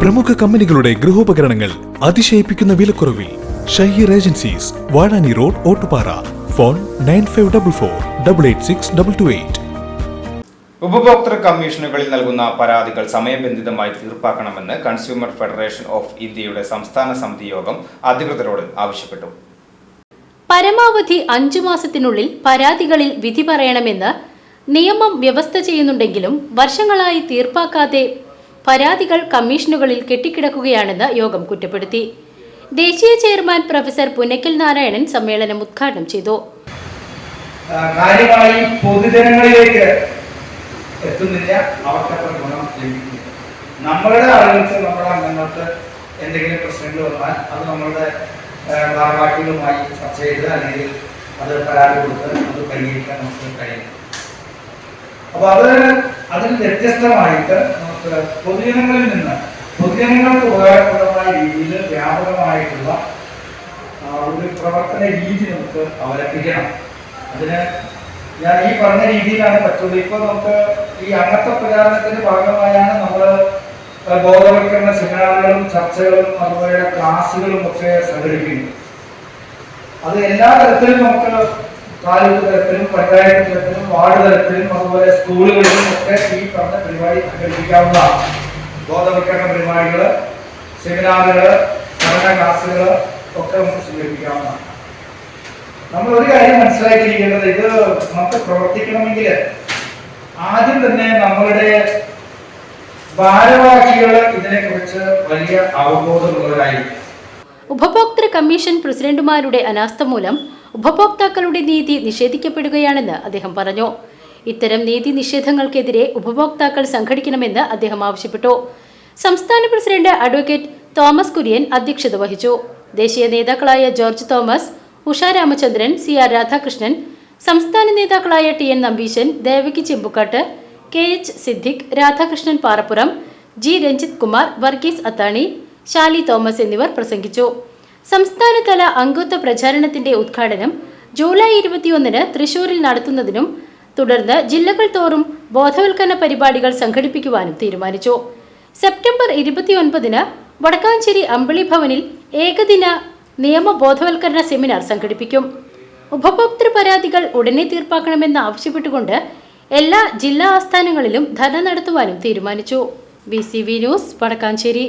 പ്രമുഖ കമ്പനികളുടെ ഗൃഹോപകരണങ്ങൾ അതിശയിപ്പിക്കുന്ന വിലക്കുറവിൽ Shaheer agencies Vazhani road Ottupara. Phone nine five double four double eight six double two eight. ഉപഭോക്തൃ കമ്മീഷനുകളിൽ നൽകുന്ന പരാതികൾ സമയബന്ധിതമായി തീർപ്പാക്കണമെന്ന് കൺസ്യൂമർ ഫെഡറേഷൻ ഓഫ് ഇന്ത്യയുടെ സംസ്ഥാന സമിതി യോഗം അധികൃതരോട് ആവശ്യപ്പെട്ടു. പരമാവധി അഞ്ചു മാസത്തിനുള്ളിൽ പരാതികളിൽ വിധി പറയണമെന്ന് നിയമം വ്യവസ്ഥ ചെയ്യുന്നുണ്ടെങ്കിലും വർഷങ്ങളായി തീർപ്പാക്കാതെ പരാതികൾ കമ്മീഷനുകളിൽ കെട്ടിക്കിടക്കുകയാണെന്ന് യോഗം കുറ്റപ്പെടുത്തി. ദേശീയ ചെയർമാൻ പ്രൊഫസർ പുന്നക്കൽ നാരായണൻ സമ്മേളനം ഉദ്ഘാടനം ചെയ്തു. കാര്യമായി പൊതുജനങ്ങളിലേക്ക് എത്തുന്നില്ല. അവർക്കത്ര ഗുണം ലഭിക്കുന്നില്ല. നമ്മളുടെ ആളുകൾക്ക് നമ്മുടെ അംഗങ്ങൾക്ക് എന്തെങ്കിലും പ്രശ്നങ്ങൾ വന്നാൽ അത് നമ്മളുടെ ഭാരവാഹികളുമായി ചർച്ച ചെയ്ത് അല്ലെങ്കിൽ അത് പരാതി കൊടുത്ത് അത് പരിഹരിക്കാൻ നമുക്ക് കഴിയും. അപ്പോൾ അത് അതിന് വ്യത്യസ്തമായിട്ട് പൊതുജനങ്ങളിൽ നിന്ന് പൊതുജനങ്ങൾക്ക് ഉപകാരപ്രദമായ രീതിയിൽ വ്യാപകമായിട്ടുള്ള ഒരു പ്രവർത്തന രീതി നമുക്ക് അവലംബിക്കണം. അതിന് ഞാൻ ഈ പറഞ്ഞ രീതിയിലാണ് പറ്റുള്ളൂ. ഇപ്പൊ നമുക്ക് ഈ അംഗത്വ പ്രചാരണത്തിന്റെ ഭാഗമായാണ് നമ്മൾ ബോധവൽക്കരണ സെമിനാറുകളും ചർച്ചകളും അതുപോലെ ക്ലാസ്സുകളും ഒക്കെ സംഘടിപ്പിക്കുന്നത്. അത് എല്ലാ തരത്തിലും നമുക്ക് താലൂക്ക് തലത്തിലും പഞ്ചായത്ത് തലത്തിലും വാർഡ് തലത്തിലും അതുപോലെ സ്കൂളുകളിലും ഒക്കെ ഈ പറഞ്ഞ പരിപാടി സംഘടിപ്പിക്കാവുന്നതാണ്. ബോധവൽക്കരണ പരിപാടികൾ സെമിനാറുകൾ പഠന ക്ലാസ്സുകൾ ഒക്കെ നമുക്ക് സംഘടിപ്പിക്കാവുന്നതാണ്. നമ്മൾ ഒരു കാര്യം മനസ്സിലാക്കിയിരിക്കേണ്ടത് ഇത് നമുക്ക് പ്രവർത്തിക്കണമെങ്കിൽ ആദ്യം തന്നെ നമ്മളുടെ ഭാരവാഹികൾ ഇതിനെക്കുറിച്ച് വലിയ അവബോധമുള്ളവരായിരിക്കും ഉപഭോക്തൃ കമ്മീഷൻ പ്രസിഡന്റുമാരുടെ അനാസ്ഥ മൂലം ഉപഭോക്താക്കളുടെ നീതി നിഷേധിക്കപ്പെടുകയാണെന്ന് അദ്ദേഹം പറഞ്ഞു. ഇത്തരം നീതി നിഷേധങ്ങൾക്കെതിരെ ഉപഭോക്താക്കൾ സംഘടിക്കണമെന്ന് അദ്ദേഹം ആവശ്യപ്പെട്ടു. സംസ്ഥാന പ്രസിഡന്റ് അഡ്വക്കേറ്റ് തോമസ് കുര്യൻ അധ്യക്ഷത വഹിച്ചു. ദേശീയ നേതാക്കളായ ജോർജ് തോമസ് ഉഷ രാമചന്ദ്രൻ സി ആർ രാധാകൃഷ്ണൻ സംസ്ഥാന നേതാക്കളായ T N Nambeesan Devaki Chembukkattu K H Siddique Radhakrishnan Parappuram G Ranjith Kumar Varghese Athani Shali Thomas എന്നിവർ പ്രസംഗിച്ചു. സംസ്ഥാനതല അംഗത്വ പ്രചാരണത്തിന്റെ ഉദ്ഘാടനം ജൂലൈ ഇരുപത്തിയൊന്നിന് തൃശൂരിൽ നടത്തുന്നതിനും തുടർന്ന് ജില്ലകൾ തോറും ബോധവൽക്കരണ പരിപാടികൾ സംഘടിപ്പിക്കുവാനും തീരുമാനിച്ചു. സെപ്റ്റംബർ ഇരുപത്തിയൊൻപതിന് വടക്കാഞ്ചേരി അമ്പിളി ഭവനിൽ ഏകദിന നിയമ ബോധവൽക്കരണ സെമിനാർ സംഘടിപ്പിക്കും. ഉപഭോക്തൃ പരാതികൾ ഉടനെ തീർപ്പാക്കണമെന്ന് ആവശ്യപ്പെട്ടുകൊണ്ട് എല്ലാ ജില്ലാ ആസ്ഥാനങ്ങളിലും ധർണ നടത്തുവാനും തീരുമാനിച്ചു. B news Vadakkanchery.